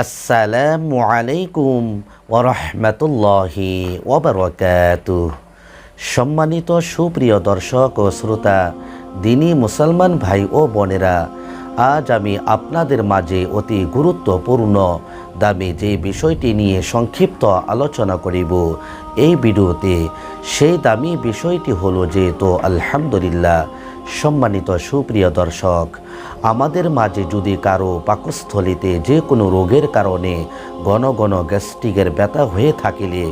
আসসালামু আলাইকুম ওরহমতুল্লাহি ওবরকাতু সম্মানিত সুপ্রিয় দর্শক ও শ্রোতা, দিনী মুসলমান ভাই ও বোনেরা, আজ আমি আপনাদের মাঝে অতি গুরুত্বপূর্ণ, দামি যে বিষয়টি নিয়ে সংক্ষিপ্ত আলোচনা করিব, এই ভিডিওতে সেই দামি বিষয়টি হলো যে, তো আলহামদুলিল্লাহ সম্মানিত সুপ্রিয় দর্শক, আমাদের মাঝে যদি কারও পাকস্থলিতে যে কোনো রোগের কারণে ঘন ঘন গ্যাস্ট্রিকের ব্যথা হয়ে থাকিলে,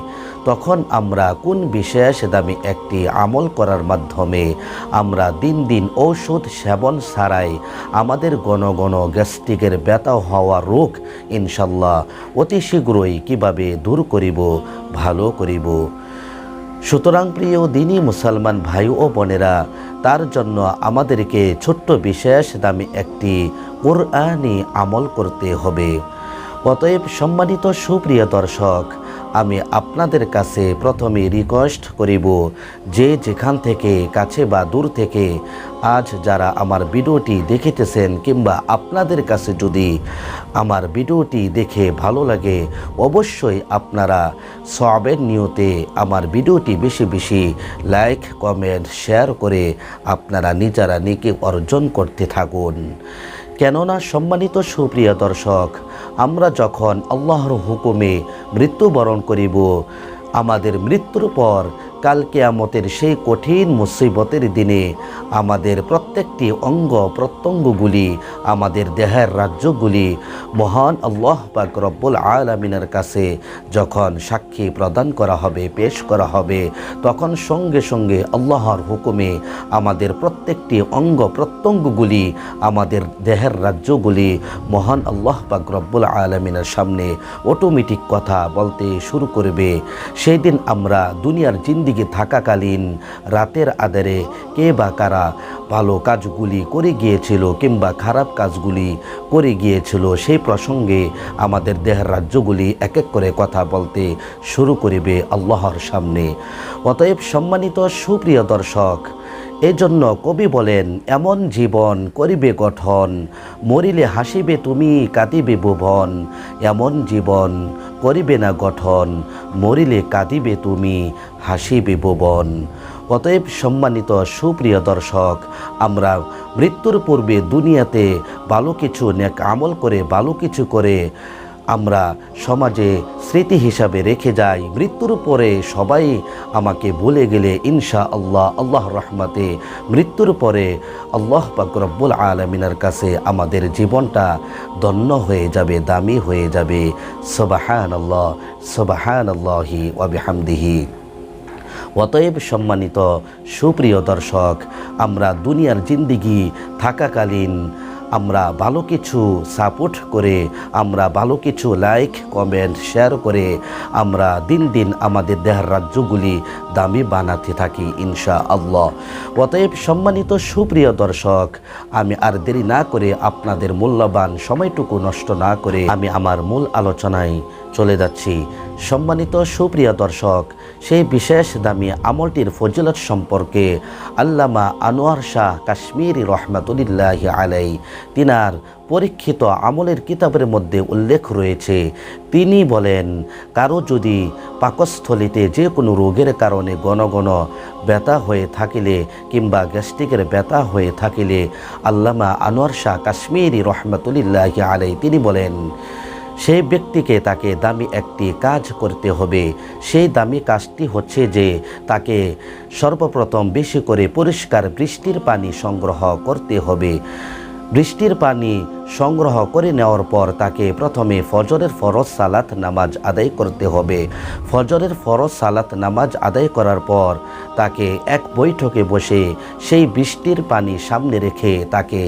তখন আমরা কোন বিশেষ দামি একটি আমল করার মাধ্যমে আমরা দিন দিন ঔষধ সেবন ছাড়াই আমাদের ঘন ঘন গ্যাস্ট্রিকের ব্যথা হওয়া রোগ ইনশাল্লাহ অতি শীঘ্রই কীভাবে দূর করিব, ভালো করিব। সুতরাং প্রিয় দিনই মুসলমান ভাই ও বোনেরা, তার জন্য আমাদেরকে ছোট্ট বিশেষ দামি একটি কোরআনি আমল করতে হবে। অতএব সম্মানিত সুপ্রিয় দর্শক আমি আপনাদের কাছে প্রথমে রিকোয়েস্ট করিব যে যেখান থেকে, কাছে বা দূর থেকে আজ যারা আমার ভিডিওটি দেখিতেছেন কিংবা আপনাদের কাছে যদি আমার ভিডিওটি দেখে ভালো লাগে, অবশ্যই আপনারা সবের নিয়তে আমার ভিডিওটি বেশি বেশি লাইক কমেন্ট শেয়ার করে আপনারা নিজেরা নিকে অর্জন করতে থাকুন। কেননা সম্মানিত সুপ্রিয় দর্শক আমরা যখন আল্লাহর হুকুমে মৃত্যুবরণ করিব আমাদের মৃত্যুর পর কাল কেয়ামতের সেই কঠিন মুসিবতের দিনে আমাদের প্রত্যেকটি অঙ্গ প্রত্যঙ্গগুলি, আমাদের দেহের রাজ্যগুলি মহান আল্লাহ পাক রব্বুল আলমিনের কাছে যখন সাক্ষী প্রদান করা হবে, পেশ করা হবে, তখন সঙ্গে সঙ্গে আল্লাহর হুকুমে আমাদের প্রত্যেকটি অঙ্গ প্রত্যঙ্গগুলি, আমাদের দেহের রাজ্যগুলি মহান আল্লাহ পাক রব্বুল আলমিনের সামনে অটোমেটিক কথা বলতে শুরু করবে। সেই দিন আমরা দুনিয়ার জিন্দিগি থাকাকালীন রাতের আধারে কে বা কারা ভালো কাজগুলি করে গিয়েছিল কিংবা খারাপ কাজগুলি করে গিয়েছিল সেই প্রসঙ্গে আমাদের দেহের রাজ্যগুলি এক এক করে কথা বলতে শুরু করিবে আল্লাহর সামনে। অতএব সম্মানিত সুপ্রিয় দর্শক, এজন্য কবি বলেন, এমন জীবন করিবে গঠন, মরিলে হাসিবে তুমি, কাঁদিবে ভুবন। এমন জীবন করিবে না গঠন, মরিলে কাঁদিবে তুমি, হাসিবে ভুবন। অতএব সম্মানিত সুপ্রিয় দর্শক, আমরা মৃত্যুর পূর্বে দুনিয়াতে ভালো কিছু নেক আমল করে, ভালো কিছু করে আমরা সমাজে স্মৃতি হিসাবে রেখে যাই। মৃত্যুর পরে সবাই আমাকে বলে গেলে ইনশা আল্লাহ আল্লাহ রহমতে মৃত্যুর পরে আল্লাহ পাক রব্বুল আলমিনের কাছে আমাদের জীবনটা দন্য হয়ে যাবে, দামি হয়ে যাবে। সবাহান আল্লাহ সবাহান আল্লাহি ওয়াবিহামদিহি অতএব সম্মানিত সুপ্রিয় দর্শক, আমরা দুনিয়ার জিন্দিগি থাকাকালীন আমরা ভালো কিছু সাপোর্ট করে, আমরা ভালো কিছু লাইক কমেন্ট শেয়ার করে আমরা দিন দিন আমাদের দেহের রাজ্যগুলি দামি বানাতে থাকি ইনশা আল্লাহ অতএব সম্মানিত সুপ্রিয় দর্শক, আমি আর দেরি না করে আপনাদের মূল্যবান সময়টুকু নষ্ট না করে আমি আমার মূল আলোচনায় চলে যাচ্ছি। সম্মানিত সুপ্রিয় দর্শক, সেই বিশেষ দামি আমলটির ফজিলত সম্পর্কে আল্লামা আনোয়ার শাহ কাশ্মীরি রহমাতুলিল্লাহ আলাই তিনার পরীক্ষিত আমলের কিতাবের মধ্যে উল্লেখ রয়েছে। তিনি বলেন, কারও যদি পাকস্থলিতে যে কোনো রোগের কারণে ঘন ঘন ব্যথা হয়ে থাকিলে কিংবা গ্যাস্ট্রিকের ব্যথা হয়ে থাকিলে, আল্লামা আনোয়ার শাহ কাশ্মীরি রহমাতুলিল্লাহ আলাই তিনি বলেন সেই ব্যক্তিকে তাকে দামি একটি কাজ করতে হবে। সেই দামি কাজটি হচ্ছে যে তাকে সর্বপ্রথম বেশি করে পরিষ্কার বৃষ্টির পানি সংগ্রহ করতে হবে। বৃষ্টির পানি সংগ্রহ করে নেওয়ার পর তাকে প্রথমে ফজরের ফরজ সালাত নামাজ আদায় করতে হবে। ফজরের ফরজ সালাত নামাজ আদায় করার পর তাকে এক বৈঠকে বসে সেই বৃষ্টির পানি সামনে রেখে তাকে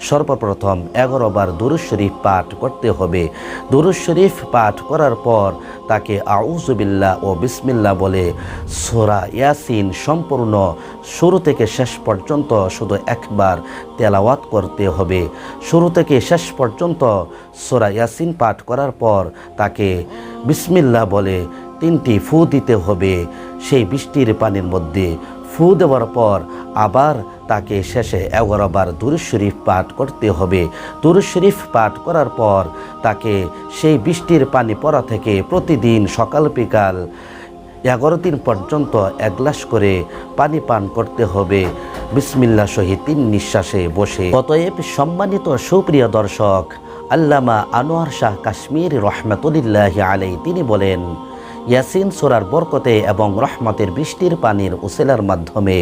সর্বপ্রথম এগারো বার দুরুজ শরীফ পাঠ করতে হবে। দুরুজ শরীফ পাঠ করার পর তাকে আউজুবিল্লা ও বিসমিল্লা বলে সোরা ইয়াসিন সম্পূর্ণ শুরু থেকে শেষ পর্যন্ত শুধু একবার তেলাওয়াত করতে হবে। শুরু থেকে শেষ পর্যন্ত সোরা ইয়াসিন পাঠ করার পর তাকে বিসমিল্লা বলে তিনটি ফু দিতে হবে। সেই বৃষ্টির পানির মধ্যে ফু দেওয়ার পর আবার তাকে শেষে এগারো বার দুরুদ শরীফ পাঠ করতে হবে। দুরুদ শরীফ পাঠ করার পর তাকে সেই বৃষ্টির পানি পড়া থেকে প্রতিদিন সকাল বিকাল এগারো দিন পর্যন্ত এক গ্লাস করে পানি পান করতে হবে। বিসমিল্লা সহিত তিন নিঃশ্বাসে বসে। অতএব সম্মানিত সুপ্রিয় দর্শক, আল্লামা আনোয়ার শাহ কাশ্মীর রহমতুল্লাহ আলাই তিনি বলেন, ইয়াসিন সোরার বরকতে এবং রহমতের বৃষ্টির পানির উসেলার মাধ্যমে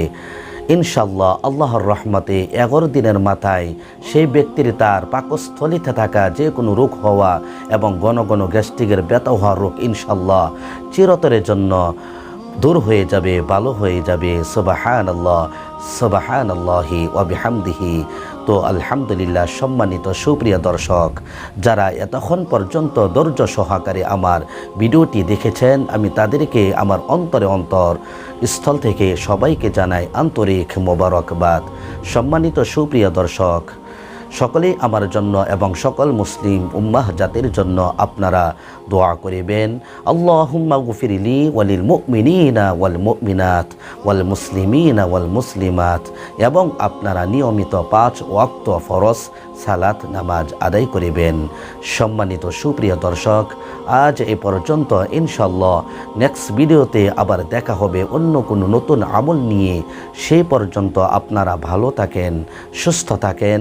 ইনশাল্লাহ আল্লাহর রহমতে এগারো দিনের মাথায় সেই ব্যক্তির তার পাকস্থলিতে থাকা যে কোনো রোগ হওয়া এবং ঘন ঘন গ্যাস্ট্রিকের ব্যথা হওয়া রোগ ইনশাল্লাহ চিরতরের জন্য দূর হয়ে যাবে, ভালো হয়ে যাবে। সুবাহান আল্লাহ সুবাহান আল্লাহি ওয়াবিহামদিহি তো আলহামদুলিল্লাহ সম্মানিত সুপ্রিয় দর্শক, যারা এতক্ষণ পর্যন্ত ধৈর্য সহকারে আমার ভিডিওটি দেখেছেন, আমি তাদেরকে আমার অন্তরে অন্তর স্থল থেকে সবাইকে জানাই আন্তরিক মোবারকবাদ। সম্মানিত সুপ্রিয় দর্শক সকলেই আমার জন্য এবং সকল মুসলিম উম্মাহ জাতির জন্য আপনারা দোয়া করিবেন। আল্লাহুম্মা গুফিরলি ওয়ালিল মুমিনিনা ওয়াল মুমিনাত ওয়াল মুসলিমিনা ওয়াল মুসলিমাত এবং আপনারা নিয়মিত পাঁচ ওয়াক্ত ফরজ সালাত নামাজ আদায় করিবেন। সম্মানিত সুপ্রিয় দর্শক, আজ এ পর্যন্ত ইনশাল্লাহ নেক্সট ভিডিওতে আবার দেখা হবে অন্য কোনো নতুন আমল নিয়ে। সেই পর্যন্ত আপনারা ভালো থাকেন, সুস্থ থাকেন।